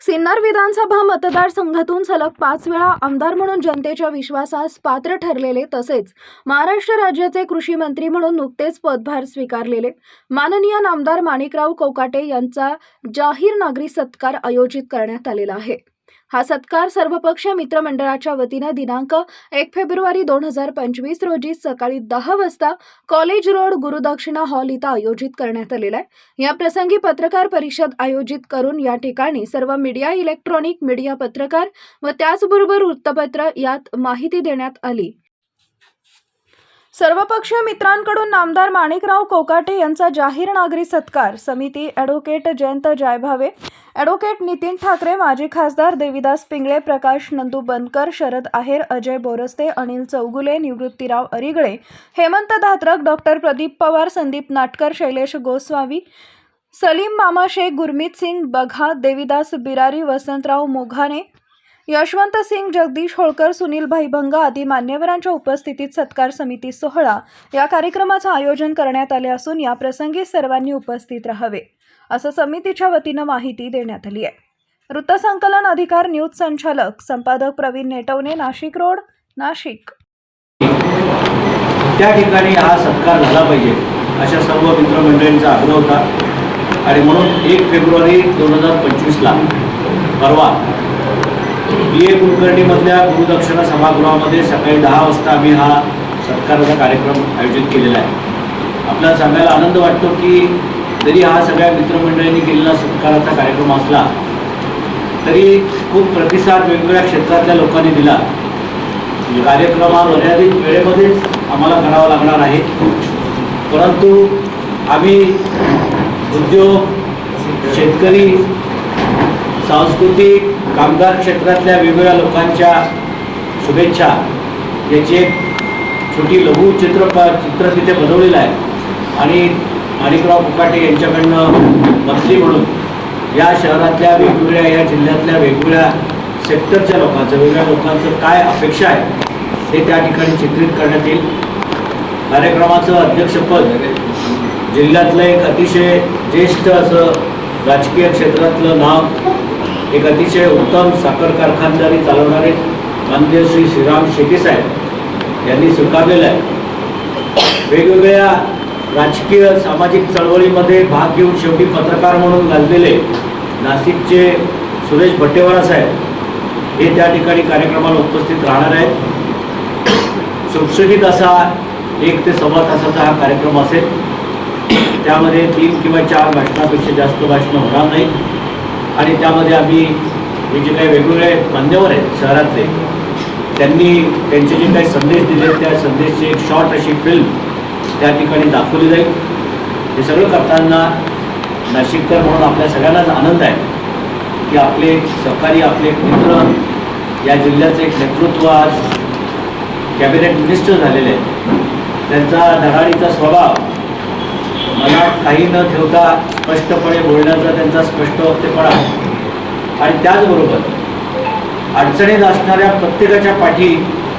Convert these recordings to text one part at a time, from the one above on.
सिन्नर विधानसभा मतदारसंघातून सलग पाच वेळा आमदार म्हणून जनतेच्या विश्वासास पात्र ठरलेले तसेच महाराष्ट्र राज्याचे कृषी मंत्री म्हणून नुकतेच पदभार स्वीकारलेले. माननीय नामदार माणिकराव कोकाटे यांचा जाहीर नागरी सत्कार आयोजित करण्यात आलेला आहे. हा सत्कार सर्वपक्षीय मित्रमंडळाच्या वतीनं दिनांक एक फेब्रुवारी दोन हजार पंचवीस रोजी सकाळी दहा वाजता कॉलेज रोड गुरुदक्षिणा हॉल इथं आयोजित करण्यात आलेला आहे. या प्रसंगी पत्रकार परिषद आयोजित करून या ठिकाणी सर्व मीडिया इलेक्ट्रॉनिक मीडिया पत्रकार व त्याचबरोबर वृत्तपत्र यात माहिती देण्यात आली. सर्वपक्षीय मित्रांकडून नामदार माणिकराव कोकाटे यांचा जाहीर नागरी सत्कार. समिती ॲडव्होकेट जयंत जायभावे ॲडव्होकेट नितीन ठाकरे माजी खासदार देविदास पिंगळे प्रकाश नंदू बनकर शरद आहेर अजय बोरस्ते अनिल चौगुले निवृत्तीराव अरिगळे हेमंत धात्रक डॉक्टर प्रदीप पवार संदीप नाटकर शैलेश गोस्वामी सलीम मामा शेख गुरमीत सिंग बघा देविदास बिरारी वसंतराव मोघाने यशवंत सिंग जगदीश होळकर सुनील भाईभंगा आदी मान्यवरांच्या उपस्थितीत सत्कार समिती सोहळा या कार्यक्रमाचं आयोजन करण्यात आले असून या प्रसंगी सर्वांनी उपस्थित राहावे असं समितीच्या वतीनं माहिती देण्यात आली आहे. वृत्तसंकलन अधिकार न्यूज संचालक संपादक प्रवीण नेटवणे नाशिक रोड नाशिक. त्या ठिकाणी हा सत्कार झाला पाहिजे अशा सर्व मित्रमंडळींचा आग्रह होता. आणि म्हणून एक फेब्रुवारी दोन हजार पंचवीसला परवा बी ए कुलकर्णीमधल्या गुरुदक्षिणा सभागृहामध्ये सकाळी दहा वाजता आम्ही हा सत्काराचा कार्यक्रम आयोजित केलेला आहे. आपल्याला सांगायला आनंद वाटतो की जरी हा सगळ्या मित्रमंडळींनी केलेला सत्काराचा कार्यक्रम असला तरी खूप प्रतिसाद वेगवेगळ्या क्षेत्रातल्या लोकांनी दिला. म्हणजे कार्यक्रम हा मर्यादित वेळेमध्येच आम्हाला करावा लागणार आहे. परंतु आम्ही उद्योग शेतकरी सांस्कृतिक कामगार क्षेत्रातल्या वेगवेगळ्या लोकांच्या शुभेच्छा. याची एक छोटी लघु चित्रप चित्र तिथे बनवलेलं आहे. आणि माणिकराव कुकाटे यांच्याकडनं मंत्री म्हणून या शहरातल्या वेगवेगळ्या या जिल्ह्यातल्या वेगवेगळ्या सेक्टरच्या लोकांचं वेगवेगळ्या लोकांचं काय अपेक्षा आहे हे त्या ठिकाणी चित्रित करण्यात येईल. कार्यक्रमाचं अध्यक्षपद जिल्ह्यातलं एक अतिशय ज्येष्ठ असं राजकीय क्षेत्रातलं नाव एक अतिशय उत्तम साखर कारखानदारी चालवणारे माननीय श्री श्रीराम शेट्टीसाहेब यांनी स्वीकारलेलं आहे. वेगवेगळ्या राजकीय सामाजिक चळवळीमध्ये भाग घेऊन शेवटी पत्रकार म्हणून गाजलेले नाशिकचे सुरेश भट्टेवारा साहेब हे त्या ठिकाणी कार्यक्रमाला उपस्थित राहणार आहेत. सुटसुटीत असा एक ते सव्वा तासाचा हा कार्यक्रम असेल. त्यामध्ये तीन किंवा चार भाषणापेक्षा जास्त भाषणं होणार नाही आणि त्यामध्ये आम्ही हे जे काही वेगवेगळे मान्यवर आहेत शहरातले त्यांनी त्यांचे जे काही संदेश दिले त्या संदेशची एक शॉर्ट अशी फिल्म त्या ठिकाणी दाखवली जाईल. हे सगळं करताना नाशिककर म्हणून आपल्या सगळ्यांनाच आनंद आहे की आपले सहकारी आपले मित्र या जिल्ह्याचं एक नेतृत्व आज कॅबिनेट मिनिस्टर झालेले आहेत. त्यांचा धडाडीचा स्वभाव मनात काही न ठेवता स्पष्टपणे बोलण्याचा त्यांचा स्पष्ट वक्तेपणा आणि त्याचबरोबर अडचणीत असणाऱ्या प्रत्येकाच्या पाठी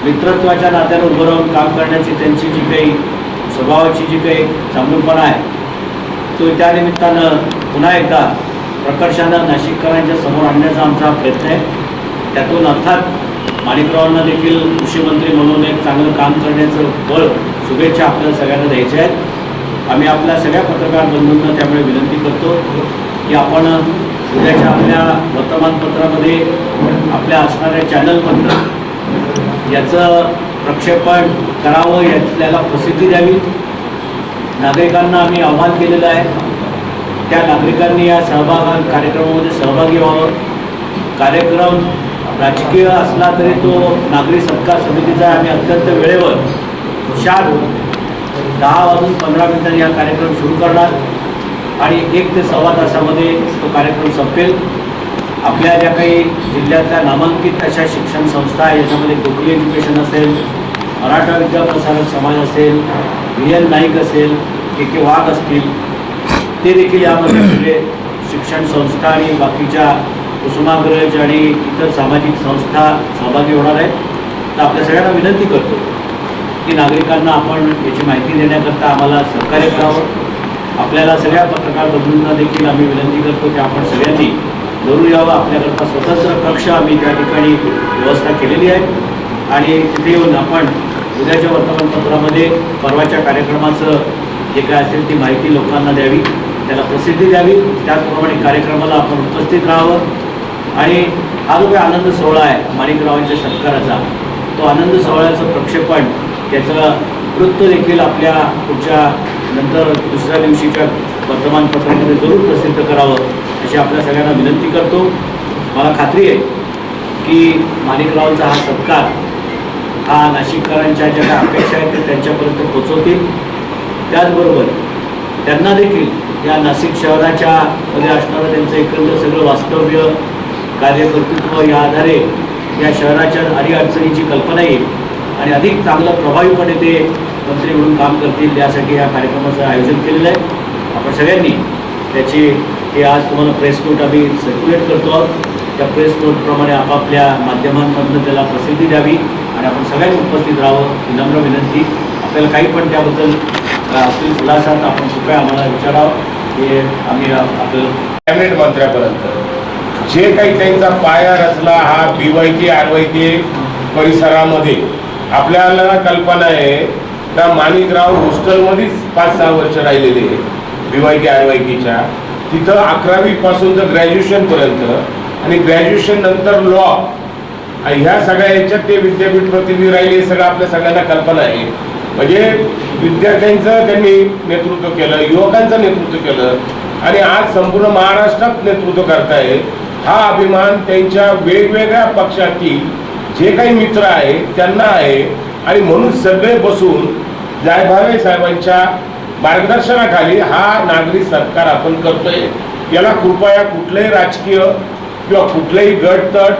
मित्रत्वाच्या नात्यानं उभं राहून काम करण्याची त्यांची जी काही स्वभावाची जी काही चांगलपणा आहे तो त्यानिमित्तानं पुन्हा एकदा प्रकर्षानं नाशिककरांच्या समोर आणण्याचा आमचा प्रयत्न आहे. त्यातून अर्थात माणिकरावांना देखील कृषी मंत्री म्हणून एक चांगलं काम करण्याचं बळ शुभेच्छा आपल्याला सगळ्यांना द्यायच्या आहेत. आम्ही आपल्या सगळ्या पत्रकार बंधूंना त्यामुळे विनंती करतो की आपण उद्याच्या आपल्या वर्तमानपत्रामध्ये आपल्या असणाऱ्या चॅनलमधनं याचं प्रक्षेपण करावं याला प्रसिद्धी द्यावी. नागरिकांना आम्ही आव्हान केलेलं आहे त्या नागरिकांनी या सहभाग कार्यक्रमामध्ये सहभागी व्हावं. कार्यक्रम राजकीय असला तरी तो नागरी सत्कार समितीचा आम्ही अत्यंत वेळेवर शार दहा वाजून पंधरा मिनिटांनी हा कार्यक्रम सुरू करणार. आणि एक ते सव्वा तासामध्ये तो कार्यक्रम संपेल. आपल्या ज्या काही जिल्ह्यातल्या नामांकित अशा शिक्षण संस्था आहे याच्यामध्ये गोखली एज्युकेशन असेल मराठा विद्याप्रसारक समाज असेल व्ही नाईक असेल के के वाघ असतील ते देखील यामध्ये सगळे शिक्षण संस्था आणि बाकीच्या कुसुमाग्रज आणि इतर सामाजिक संस्था सहभागी होणार आहेत. तर आपल्या सगळ्यांना विनंती करतो. की नागरिकांना आपण याची माहिती देण्याकरता आम्हाला सहकार्य करावं. आपल्याला सगळ्या पत्रकार बंधूंना देखील आम्ही विनंती करतो की आपण सगळ्यांनी जरूर यावं. आपल्याकरता स्वतंत्र कक्ष आम्ही त्या ठिकाणी व्यवस्था केलेली आहे. आणि तिथे येऊन आपण उद्याच्या वर्तमानपत्रामध्ये परवाच्या कार्यक्रमाचं जे काय असेल ती माहिती लोकांना द्यावी त्याला प्रसिद्धी द्यावी. त्याचप्रमाणे कार्यक्रमाला आपण उपस्थित राहावं. आणि हा जो काही आनंद सोहळा आहे माणिकरावांच्या सत्काराचा तो आनंद सोहळ्याचं प्रक्षेपण त्याचं वृत्त देखील आपल्या पुढच्या नंतर दुसऱ्या दिवशीच्या वर्तमानपत्रामध्ये जरूर प्रसिद्ध करावं अशी आपल्या सगळ्यांना विनंती करतो. मला खात्री आहे की माणिकरावांचा हा सत्कार हा नाशिककरांच्या ज्या काही अपेक्षा आहेत ते त्यांच्यापर्यंत पोचवतील. त्याचबरोबर त्यांना देखील या नाशिक शहराच्या मध्ये असणारं त्यांचं एकंदर सगळं वास्तव्य कार्यकर्तृत्व या आधारे या शहराच्या अडीअडचणीची कल्पना येईल. आणि अधिक चांगलं प्रभावीपणे ते मंत्री म्हणून काम करतील यासाठी या कार्यक्रमाचं आयोजन केलेलं आहे. आपण सगळ्यांनी त्याची हे आज तुम्हाला प्रेस नोट आम्ही सर्क्युलेट करतो आहोत. त्या प्रेस नोटप्रमाणे आपापल्या माध्यमांमधनं त्याला प्रसिद्धी द्यावी आणि आपण सगळ्यांनी उपस्थित राहावं ही नम्र विनंती. आपल्याला काही पण त्याबद्दल असतील खुलासा तर आपण कृपया आम्हाला विचारावं. हे आम्ही आपलं कॅबिनेट मंत्र्यापर्यंत. जे काही त्यांचा पाया रचला हा बीवायटी आरवायटी परिसरामध्ये आपल्याला कल्पना आहे का माणिकराव हॉस्टेलमध्येच पाच सहा वर्ष राहिलेले बीवायटी आयवायकीच्या तिथं अकरावी पासून तर ग्रॅज्युएशन पर्यंत आणि ग्रॅज्युएशन नंतर लॉ ह्या सगळ्या याच्यात ते विद्यापीठ प्रतिनिधी राहिले सगळं आपल्या सगळ्यांना कल्पना आहे. म्हणजे विद्यार्थ्यांचं त्यांनी नेतृत्व केलं युवकांचं नेतृत्व केलं आणि आज संपूर्ण महाराष्ट्रात नेतृत्व करताय हा अभिमान त्यांच्या वेगवेगळ्या पक्षातील जे काही मित्र आहेत त्यांना आहे आणि म्हणून सगळे बसून जायभावे साहेबांच्या मार्गदर्शनाखाली हा नागरी सरकार आपण करतोय. याला कृपया कुठलंही राजकीय किंवा कुठलंही गटतट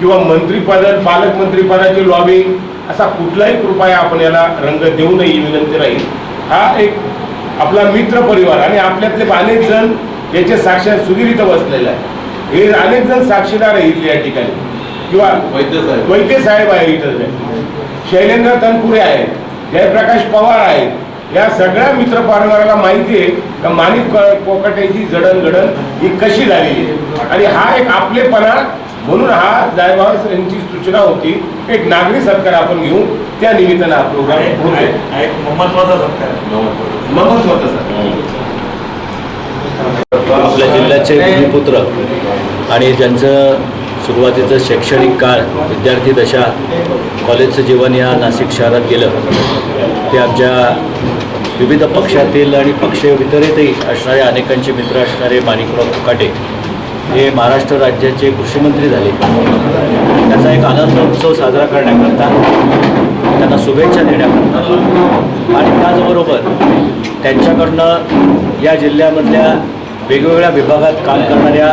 किंवा मंत्रीपद पालकमंत्रीपदाची लॉबिंग असा कुठलाही कृपया आपण याला रंग देऊ नये विनंती राहील. हा एक आपला मित्र परिवार आणि आपल्यातले अनेक जण याचे साक्षात सुधीर इथं बसलेले आहे हे अनेक जण साक्षीदार आहे इथले या ठिकाणी. किंवा वैद्य साहेब. वैद्य साहेब आहे इथं शैलेंद्र तनपुरे आहेत जयप्रकाश पवार आहेत. या सगळ्या मित्र परिवाराला माहिती आहे का माणिक क- कोकाटेची जडणघडण ही कशी झालेली आहे? आणि हा एक आपलेपणा म्हणून हा जायभाव यांची सूचना होती एक नागरी सत्कार आपण घेऊ त्या निमित्तानं हा प्रोग्राम होतोय. महत्त्वाचा सत्कार. महत्वाचं सर आपल्या जिल्ह्याचे भूमिपुत्र आणि ज्यांचं सुरुवातीचं शैक्षणिक काळ विद्यार्थी दशा कॉलेजचं जीवन या नाशिक शहरात गेलं. ते आमच्या विविध पक्षातील आणि पक्ष वितरितही असणारे अनेकांचे मित्र असणारे माणिकराव फुकाटे हे महाराष्ट्र राज्याचे कृषीमंत्री झाले. त्याचा एक आनंद उत्सव साजरा करण्याकरता त्यांना शुभेच्छा देण्याकरता आणि त्याचबरोबर त्यांच्याकडनं या जिल्ह्यामधल्या वेगवेगळ्या विभागात काम करणाऱ्या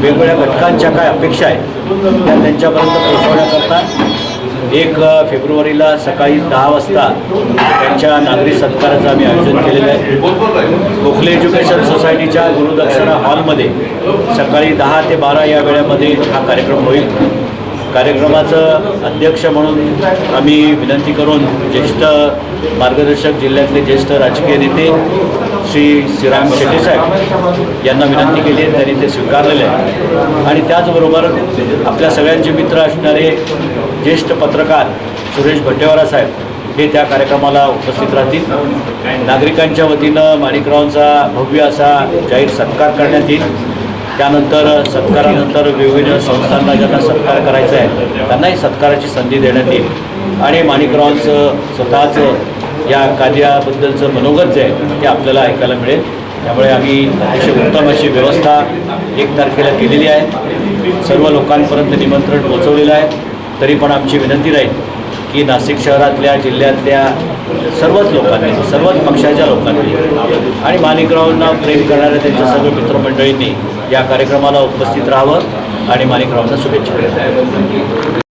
वेगवेगळ्या घटकांच्या काय अपेक्षा आहेत त्या त्यांच्यापर्यंत पोहोचवण्याकरता एक फेब्रुवारीला सकाळी दहा वाजता त्यांच्या नागरी सत्काराचं आम्ही आयोजन केलेलं आहे. गोखले एज्युकेशन सोसायटीच्या गुरुदक्षिणा हॉलमध्ये सकाळी दहा ते बारा या वेळेमध्ये हा कार्यक्रम होईल. कार्यक्रमाचं अध्यक्ष म्हणून आम्ही विनंती करून ज्येष्ठ मार्गदर्शक जिल्ह्यातले ज्येष्ठ राजकीय नेते श्री श्रीराम शेट्टीसाहेब यांना विनंती केली आहे त्यांनी ते स्वीकारलेले आहे. आणि त्याचबरोबर आपल्या सगळ्यांचे मित्र असणारे ज्येष्ठ पत्रकार सुरेश भट्टेवारा साहेब हे त्या कार्यक्रमाला उपस्थित राहतील. नागरिकांच्या वतीनं माणिकरावांचा भव्य असा जाहीर सत्कार करण्यात येईल. त्यानंतर सत्कारानंतर विविध संस्थांना ज्यांना सत्कार करायचा आहे त्यांनाही सत्काराची संधी देण्यात येईल. आणि माणिकरावांचं स्वतःचं या कार्याबद्दलचं मनोगत जे आहे ते आपल्याला ऐकायला मिळेल. त्यामुळे आम्ही अतिशय उत्तम अशी व्यवस्था एक तारखेला केलेली आहे. सर्व लोकांपर्यंत निमंत्रण पोचवलेलं आहे. तरी पण आमची विनंती राहील की नाशिक शहरातल्या जिल्ह्यातल्या सर्वच लोकांनी सर्वच पक्षाच्या लोकांनी आणि माणिकरावांना प्रेम करणाऱ्या त्यांच्या सर्व मित्रमंडळींनी या कार्यक्रमाला उपस्थित राहावं आणि माणिकरावांना शुभेच्छा